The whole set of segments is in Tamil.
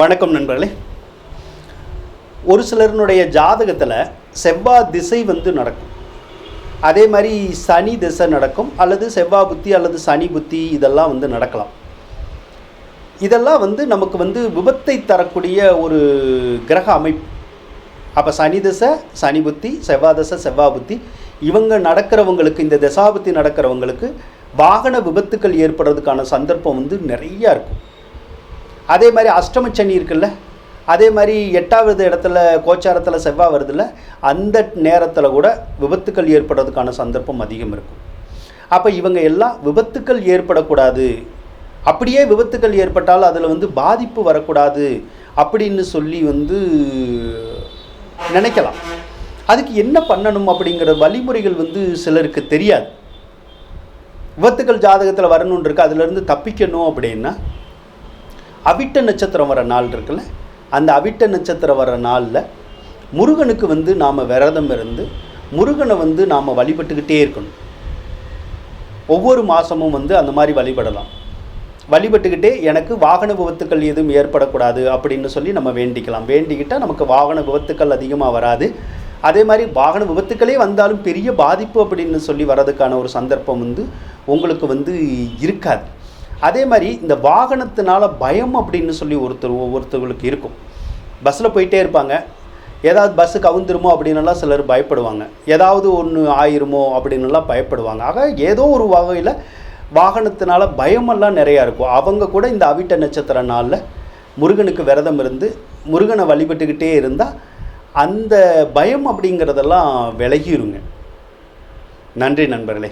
வணக்கம் நண்பர்களே. ஒரு சிலருனுடைய ஜாதகத்தில் செவ்வாய் திசை வந்து நடக்கும். அதே மாதிரி சனி திசை நடக்கும் அல்லது செவ்வாய் புத்தி அல்லது சனி புத்தி இதெல்லாம் வந்து நடக்கலாம். இதெல்லாம் வந்து நமக்கு வந்து விபத்தை தரக்கூடிய ஒரு கிரக அமைப்பு. அப்போ சனி திசை சனி புத்தி செவ்வாய் திசை செவ்வாய் புத்தி இவங்க நடக்கிறவங்களுக்கு இந்த தசாபுத்தி நடக்கிறவங்களுக்கு வாகன விபத்துக்கள் ஏற்படுறதுக்கான சந்தர்ப்பம் வந்து நிறையா இருக்கும். அதே மாதிரி அஷ்டம சனி இருக்குல்ல அதே மாதிரி எட்டாவது இடத்துல கோச்சாரத்தில் செவ்வாய் வருதுல்ல அந்த நேரத்தில் கூட விபத்துக்கள் ஏற்படுறதுக்கான சந்தர்ப்பம் அதிகம் இருக்கும். அப்போ இவங்க எல்லாம் விபத்துக்கள் ஏற்படக்கூடாது. அப்படியே விபத்துக்கள் ஏற்பட்டால் அதில் வந்து பாதிப்பு வரக்கூடாது அப்படின்னு சொல்லி வந்து நினைக்கலாம். அதுக்கு என்ன பண்ணணும் அப்படிங்கிற வழிமுறைகள் வந்து சிலருக்கு தெரியாது. விபத்துக்கள் ஜாதகத்தில் வரணும்னு இருக்கு அதுலேருந்து தப்பிக்கணும் அப்படின்னா அவிட்ட நட்சத்திரம் வர நாள் இருக்குல்ல அந்த அவிட்ட நட்சத்திரம் வர நாளில் முருகனுக்கு வந்து நாம் விரதம் இருந்து முருகனை வந்து நாம் வழிபட்டுக்கிட்டே இருக்கணும். ஒவ்வொரு மாதமும் வந்து அந்த மாதிரி வழிபடலாம். வழிபட்டுக்கிட்டே எனக்கு வாகன விபத்துக்கள் எதுவும் ஏற்படக்கூடாது அப்படின்னு சொல்லி நம்ம வேண்டிக்கலாம். வேண்டிக்கிட்டால் நமக்கு வாகன விபத்துக்கள் அதிகமாக வராது. அதே மாதிரி வாகன விபத்துக்களே வந்தாலும் பெரிய பாதிப்பு அப்படின்னு சொல்லி வர்றதுக்கான ஒரு சந்தர்ப்பம் வந்து உங்களுக்கு வந்து இருக்காது. அதே மாதிரி இந்த வாகனத்தினால பயம் அப்படின்னு சொல்லி ஒருத்தர் ஒவ்வொருத்தவங்களுக்கு இருக்கும். பஸ்ஸில் போயிட்டே இருப்பாங்க. ஏதாவது பஸ்ஸு கவுந்துருமோ அப்படின்னுலாம் சிலர் பயப்படுவாங்க. ஏதாவது ஒன்று ஆயிருமோ அப்படின்னுலாம் பயப்படுவாங்க. ஆக ஏதோ ஒரு வகையில் வாகனத்தினால பயமெல்லாம் நிறையா இருக்கும். அவங்க கூட இந்த அவிட்ட நட்சத்திர நாளில் முருகனுக்கு விரதம் இருந்து முருகனை வழிபட்டுக்கிட்டே இருந்தால் அந்த பயம் அப்படிங்கிறதெல்லாம் விலகிருங்க. நன்றி நண்பர்களே.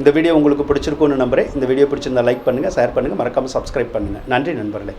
இந்த வீடியோ உங்களுக்கு பிடிச்சிருக்கும்னு நம்புகிறேன் இந்த வீடியோ பிடிச்சிருந்தா லைக் பண்ணுங்கள் ஷேர் பண்ணுங்கள் மறக்காமல் சப்ஸ்கிரைப் பண்ணுங்கள் நன்றி நண்பர்களே.